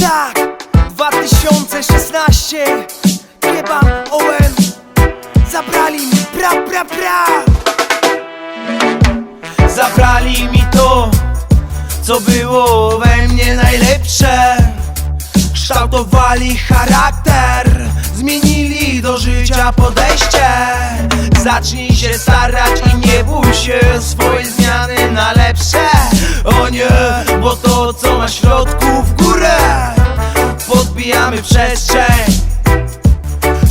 tak 2016 Kebab Owen Zabrali mi pra pra pra. Zabrali mi to Co było we mnie najlepsze. Kształtowali charakter Zmienili do życia podejście. Zacznij się starać i nie bój się swojej zmiany na lepsze. O nie, bo to co ma w Podbijamy przestrzeń.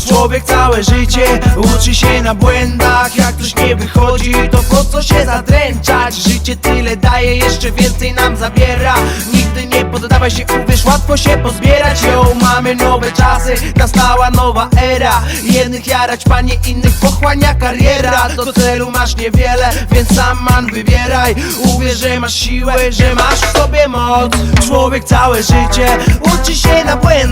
Człowiek całe życie uczy się na błędach. Jak coś nie wychodzi, to po co się zadręczać? Życie tyle daje, jeszcze więcej nam zabiera. Nigdy nie poddawaj się, uwierz, łatwo się pozbierać. Ją mamy nowe czasy, nastała nowa era. Jednych jarać, panie, innych pochłania kariera. Do celu masz niewiele, więc sam man wybieraj Uwierz, że masz siłę, że masz w sobie moc. Człowiek całe życie uczy się na błędach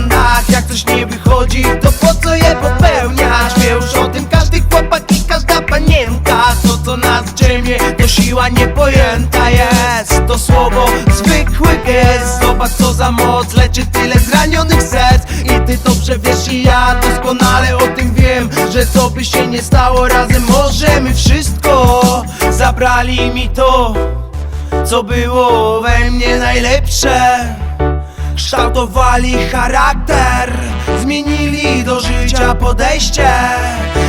panienka To co nas drzemie, to siła niepojęta jest. To słowo zwykły gest. Zobacz co za moc, leczy tyle zranionych serc. I ty dobrze wiesz i ja doskonale o tym wiem Że co by się nie stało, razem możemy wszystko. Zabrali mi to, co było we mnie najlepsze. Kształtowali charakter Zmienili do życia podejście.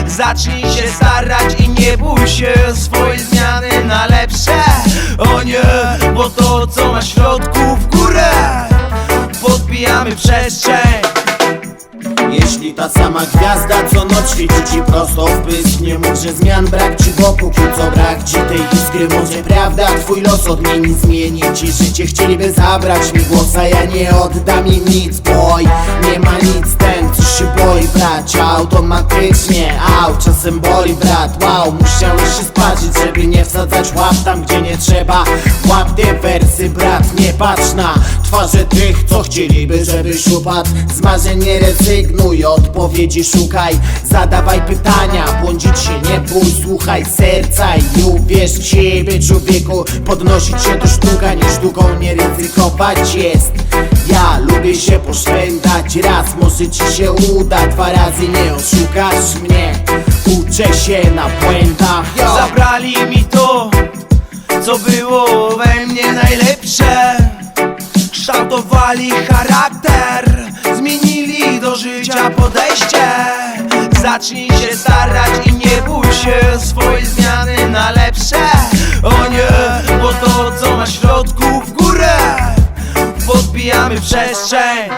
Zacznij się starać i nie bój się swojej zmiany na lepsze. O nie, bo to co ma w środku w górę Podbijamy przestrzeń Ta sama gwiazda co noc świeci ci prosto w pysk. Nie mów, że zmian brak ci wokół co brak ci tej iskry Może prawda twój los odmieni, zmieni. Ci życie Chcieliby zabrać mi głos, a ja nie oddam im nic Boy, nie ma nic. Ten, co się boi brać Automatycznie, au, czasem boli brat. Wow, musiałeś się sparzyć, żeby nie wsadzać łap tam, gdzie nie trzeba. Łap nie patrz na twarze tych, co chcieliby, żebyś upadł. Z marzeń nie rezygnuj, odpowiedzi szukaj. Zadawaj pytania, błądzić się nie bój. Słuchaj serca i uwierz w siebie człowieku. Podnosić się to sztuka, nie sztuką nie ryzykować. Jest. Ja lubię się poszwędać raz, może ci się uda Dwa razy nie oszukasz mnie. Uczę się na błędach. Yo. Zabrali mi to, co było we mnie najlepsze. Kształtowali charakter Zmienili do życia podejście. Zacznij się starać i nie bój się swojej zmiany na lepsze. O nie, bo to co w środku w górę. Podbijamy przestrzeń